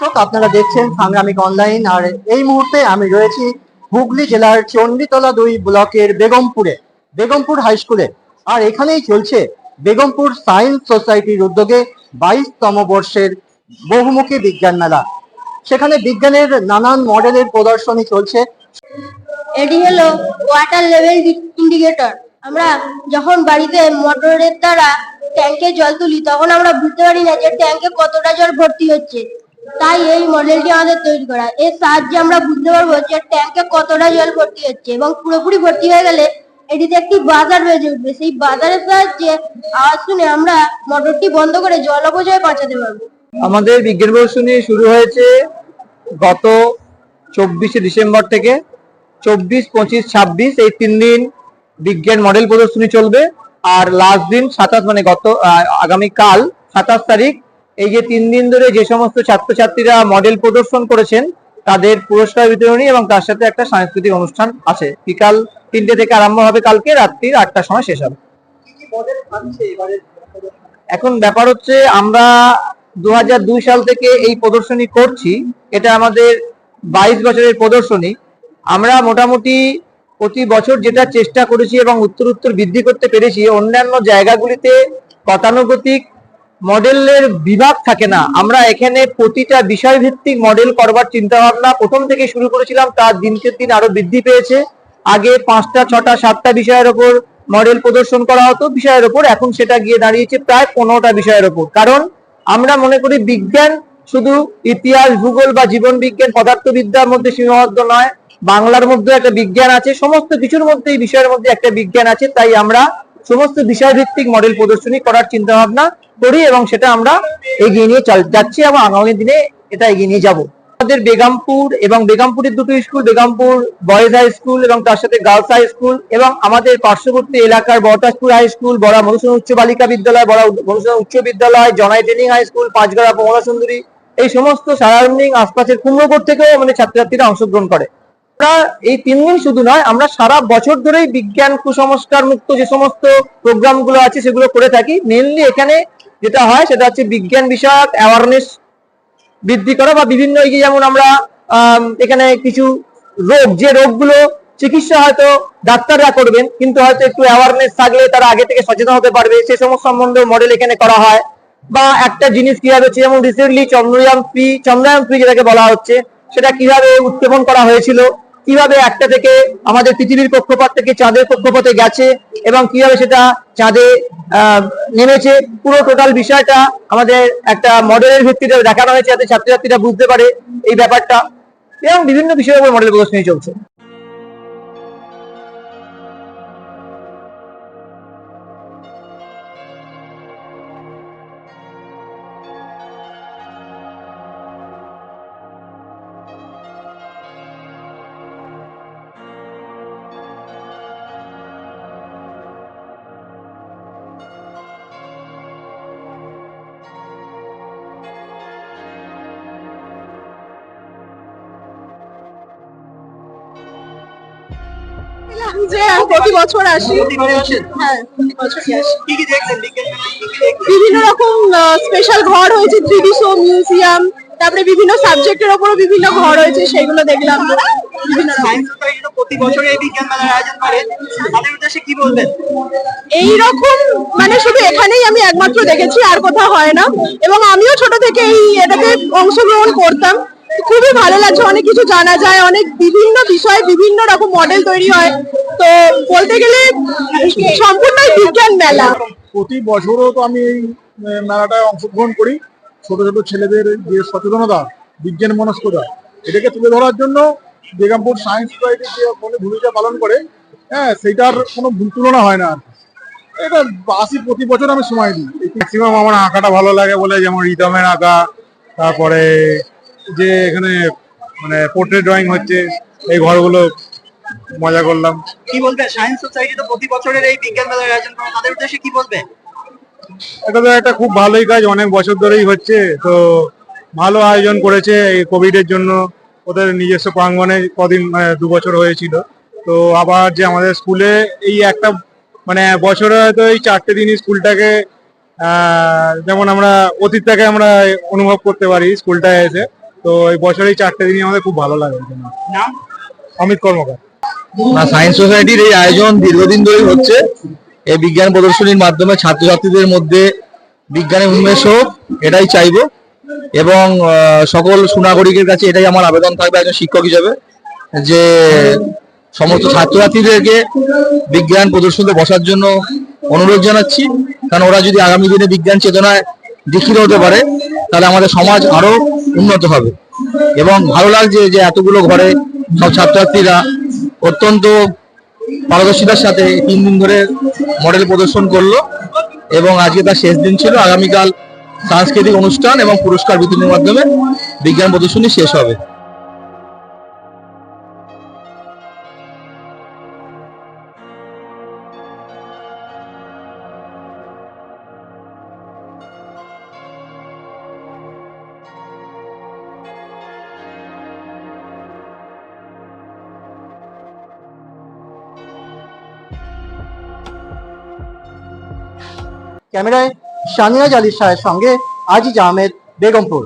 দর্শক, আপনারা দেখছেন সংগ্রামিক অনলাইন আর এই মুহূর্তে আমি রয়েছি হুগলি জেলার চণ্ডীতলা দুই ব্লকের বেগমপুরে, বেগমপুর হাই স্কুলে আর এখানেই চলছে বেগমপুর সায়েন্স সোসাইটির উদ্যোগে বাইশতম বর্ষের বহুমুখী বিজ্ঞান মেলা। সেখানে বিজ্ঞানের নানান মডেলের প্রদর্শনী চলছে। এটি হলো ওয়াটার লেভেল ইন্ডিকেটর আমরা যখন বাড়িতে মোটরের দ্বারা ট্যাঙ্কে জল তুলি, তখন আমরা বুঝতে পারি না যে ট্যাঙ্কে কতটা জল ভর্তি হচ্ছে। তাই এই মডেলটি আমাদের তৈরি করা। এর সাহায্যে আমরা বুঝতে পারব যে ট্যাঙ্কে কতটা জল ভর্তি হচ্ছে এবং পুরোপুরি ভর্তি হয়ে গেলে এটিতে একটি বাজার বেজে উঠবে সেই বাজারের সাহায্যে আওয়াজ শুনে আমরা মোটরটি বন্ধ করে জল অপচয় বাঁচাতে পারব। আমাদের বিজ্ঞান প্রদর্শনী শুরু হয়েছে গত চব্বিশে ডিসেম্বর থেকে। চব্বিশ, পঁচিশ, ছাব্বিশ, এই তিন দিন বিজ্ঞান মডেল প্রদর্শনী চলবে। আর লাস্ট দিন সাতাশ মানে গত আগামীকাল সাতাশ তারিখ এই যে তিন দিন ধরে যে সমস্ত ছাত্রছাত্রীরা মডেল প্রদর্শন করেছেন, তাদের পুরস্কার বিতরণী এবং তার সাথে একটা সাংস্কৃতিক অনুষ্ঠান আছে। বিকাল তিনটে থেকে আরম্ভ হবে কালকে? রাত্রির আটটার সময় শেষ হবে। এখন ব্যাপার হচ্ছে আমরা দু হাজার দুই সাল থেকে এই প্রদর্শনী করছি। এটা আমাদের বাইশ বছরের প্রদর্শনী। আমরা মোটামুটি প্রতি বছর যেটা চেষ্টা করেছি এবং উত্তর উত্তর বৃদ্ধি করতে পেরেছি, অন্যান্য জায়গাগুলিতে গতানুগতিক মডেলের বিভাগ থাকে না। আমরা এখানে প্রতিটা বিষয় ভিত্তিক মডেল করবার চিন্তা ভাবনা প্রথম থেকে শুরু করেছিলাম, তার দিনকে দিন আরও বৃদ্ধি পেয়েছে। আগে পাঁচটা, ছটা, সাতটা বিষয়ের ওপর মডেল প্রদর্শন করা হতো, বিষয়ের ওপর। এখন সেটা গিয়ে দাঁড়িয়েছে প্রায় পনেরোটা বিষয়ের ওপর। কারণ আমরা মনে করি বিজ্ঞান শুধু ইতিহাস, ভূগোল বা জীবন বিজ্ঞান পদার্থবিদ্যার মধ্যে সীমাবদ্ধ নয়। বাংলার মধ্যে একটা বিজ্ঞান আছে, সমস্ত কিছুর মধ্যে এই বিষয়ের মধ্যে একটা বিজ্ঞান আছে। তাই আমরা সমস্ত বিষয় ভিত্তিক মডেল প্রদর্শনী করার চিন্তা ভাবনা করি এবং সেটা আমরা এগিয়ে নিয়ে যাচ্ছি এবং আগামী দিনে এটা এগিয়ে নিয়ে যাব। আমাদের বেগামপুর এবং বেগামপুরের দুটো school Begampur boys high school এবং তার সাথে গার্লস হাই স্কুল এবং আমাদের পার্শ্ববর্তী এলাকার বরদাসপুর হাই স্কুল বড় মধুসূদন উচ্চ বালিকা বিদ্যালয়, বড় মধুসূদন উচ্চ বিদ্যালয় Janai training high school Panchgara Kamala Sundari. এই সমস্ত সারাউন্ডিং আশপাশের কুমড়োপুর থেকেও মানে ছাত্রছাত্রীরা অংশগ্রহণ করে। আমরা এই তিন দিন শুধু নয়, আমরা সারা বছর ধরেই বিজ্ঞান, কুসংস্কার মুক্ত যে সমস্ত প্রোগ্রামগুলো আছে সেগুলো করে থাকি। মেনলি এখানে যেটা হয়, সেটা হচ্ছে বিজ্ঞান বিষয়ক অ্যাওয়ারনেস বৃদ্ধি করা বা বিভিন্ন এই যেমন আমরা এখানে কিছু রোগ, যে রোগগুলো চিকিৎসা হয়তো ডাক্তাররা করবেন, কিন্তু হয়তো একটু অ্যাওয়ারনেস থাকলে তারা আগে থেকে সচেতন হতে পারবে। সে সমস্ত সম্বন্ধে মডেল এখানে করা হয়। বা একটা জিনিস কীভাবে যেমন recently Chandrayaan three Chandrayaan three যেটাকে বলা হচ্ছে, সেটা কীভাবে উৎক্ষেপণ করা হয়েছিল কীভাবে একটা থেকে আমাদের পৃথিবীর কক্ষপথ থেকে চাঁদের কক্ষপথে গেছে এবং কীভাবে সেটা চাঁদে নেমেছে, পুরো টোটাল বিষয়টা আমাদের একটা মডেলের ভিত্তিতে দেখানো হয়েছে যাতে ছাত্রছাত্রীরা বুঝতে পারে এই ব্যাপারটা এবং বিভিন্ন বিষয়ের উপর মডেল প্রদর্শনী চলছে। যে প্রতি বছর আসি। হ্যাঁ বিভিন্ন রকম স্পেশাল ঘর হয়েছে থ্রিডি শো মিউজিয়াম তারপরে বিভিন্ন সাবজেক্টের ওপরও বিভিন্ন ঘর হয়েছে সেগুলো দেখলাম। এইরকম মানে শুধু এখানেই আমি একমাত্র দেখেছি আর কোথাও হয় না। এবং আমিও ছোট থেকে এই এটাতে অংশগ্রহণ করতাম। খুবই ভালো লাগছে অনেক কিছু জানা যায় অনেক বিভিন্ন বিষয়ে বিভিন্ন রকম মডেল তৈরি হয়। তো বলতে গেলে সম্পূর্ণই বিজ্ঞান মেলা। প্রতি বছরও তো আমি এই মেলাটায় অংশগ্রহণ করি। ছোট ছোট ছেলেদের যে সচেতনতা বিজ্ঞান মনস্কতা এটাকে তুলে ধরার জন্য বেগমপুর সায়েন্স সোসাইটি যে কোনো ভূমিকা পালন করে হ্যাঁ সেইটার কোনো ভুল তুলনা হয় না আর এটা আসি প্রতি বছর আমি সময় দিই। ম্যাক্সিমাম আমার আঁকাটা ভালো লাগে বলে যেমন রিদমের আঁকা তারপরে যে এখানে মানে পোর্ট্রেট ড্রয়িং হচ্ছে এই ঘরগুলো মজা করলাম। কি বলবে? সায়েন্স সোসাইটি তো প্রতি বছরের এই বিজ্ঞান মেলার আয়োজন করে। তাদের উদ্দেশ্যে কি বলবে? এটা তো একটা খুব ভালোই কাজ অনেক বছর ধরেই হচ্ছে। তো ভালো আয়োজন করেছে এই কোভিড এর জন্য। ওদের নিজস্ব প্রাঙ্গণে কদিন মানে দু বছর হয়েছিল। তো আবার যে আমাদের স্কুলে এই একটা মানে বছরে হয়তো এই চারটে দিনই স্কুলটাকে যেমন আমরা অতীতটাকে আমরা অনুভব করতে পারি স্কুলটায় এসে। তো এই বছর এই চারটে দিনই আমাদের খুব ভালো লাগে। নাম? অমিত কর্মকার। না সায়েন্স সোসাইটির এই আয়োজন দীর্ঘদিন ধরেই হচ্ছে। এই বিজ্ঞান প্রদর্শনীর মাধ্যমে ছাত্রছাত্রীদের মধ্যে বিজ্ঞানের উন্মেষ হোক এটাই চাইব। এবং সকল সুনাগরিকের কাছে এটাই আমার আবেদন থাকবে একজন শিক্ষক হিসেবে যে সমস্ত ছাত্রছাত্রীদেরকে বিজ্ঞান প্রদর্শনীতে বসার জন্য অনুরোধ জানাচ্ছি। কারণ ওরা যদি আগামী দিনে বিজ্ঞান চেতনায় দীক্ষিত হতে পারে তাহলে আমাদের সমাজ আরও উন্নত হবে। এবং ভালো লাগছে যে এতগুলো ঘরে সব ছাত্রছাত্রীরা অত্যন্ত পারদর্শিতার সাথে তিন দিন ধরে মডেল প্রদর্শন করল এবং আজকে তার শেষ দিন ছিল। আগামীকাল সাংস্কৃতিক অনুষ্ঠান এবং পুরস্কার বিতরণের মাধ্যমে বিজ্ঞান প্রদর্শনী শেষ হবে। ক্যামেরায় সানিয়া আলী শাহের সঙ্গে আজিজ আহমেদ বেগমপুর।